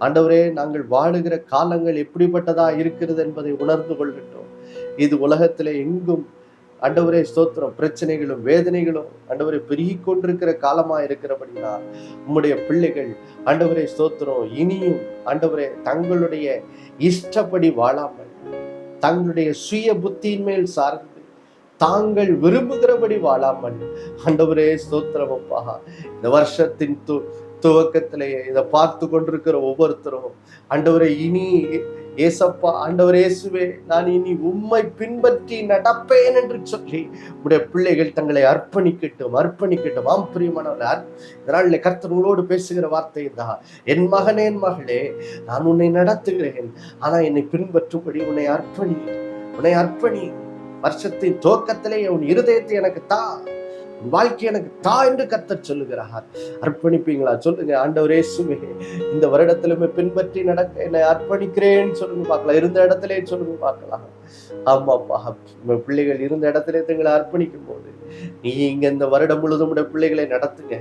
ஆண்டவரே நாங்கள் வாழுகிற காலங்கள் எப்படிப்பட்டதா இருக்கிறது என்பதை உணர்ந்து கொள்ளட்டும் இது உலகத்திலே எங்கும் அண்டவரே ஸ்தோத்திரம். பிரச்சனைகளும் வேதனைகளும் அண்டவரை பெருகி கொண்டிருக்கிற காலமா இருக்கிறபடினால் உம்முடைய பிள்ளைகள் அண்டவரை ஸ்தோத்திரம். இனியும் அண்டவரே தங்களுடைய இஷ்டப்படி வாழாமல் தங்களுடைய சுய புத்தியின் மேல் சார்ந்து தாங்கள் விரும்புகிறபடி வாழாமல் அண்டவரே ஸ்தோத்திரமப்பா இந்த வருஷத்தின் துவக்கத்திலேயே இதை பார்த்து கொண்டிருக்கிற ஒவ்வொருத்தரும் அண்டவரை இனி ஏசப்பா ஆண்டவர் இயேசுவே நான் இனி உம்மை பின்பற்றி நடப்பேன் என்று சொல்லி உடைய பிள்ளைகள் தங்களை அர்ப்பணிக்கட்டும் அர்ப்பணிக்கட்டும். ஆம் பிரியமானவர்கள் இதனால் கர்த்தர் உங்களோடு பேசுகிற வார்த்தை தான் என் மகனே என் மகளே நான் உன்னை நடத்துகிறேன் ஆனால் என்னை பின்பற்றும்படி உன்னை அர்ப்பணி உன்னை அர்ப்பணி. வருஷத்தின் துவக்கத்திலே உன் இருதயத்தை எனக்கு தான் வாழ்க்கை எனக்கு தா என்று கத்த சொல்லுகிறார். அர்ப்பணிப்பீங்களா? சொல்லுங்க ஆண்டவரே சுமே இந்த வருடத்திலுமே பின்பற்றி நடக்க என்னை அர்ப்பணிக்கிறேன்னு சொல்லுங்க பார்க்கலாம். இருந்த இடத்திலே சொல்லுங்க பார்க்கலாம். ஆமாப்பா உங்க பிள்ளைகள் இருந்த இடத்திலே தங்களை அர்ப்பணிக்கும் போது நீ இங்க இந்த வருடம் முழுதும் உடைய பிள்ளைகளை நடத்துங்க.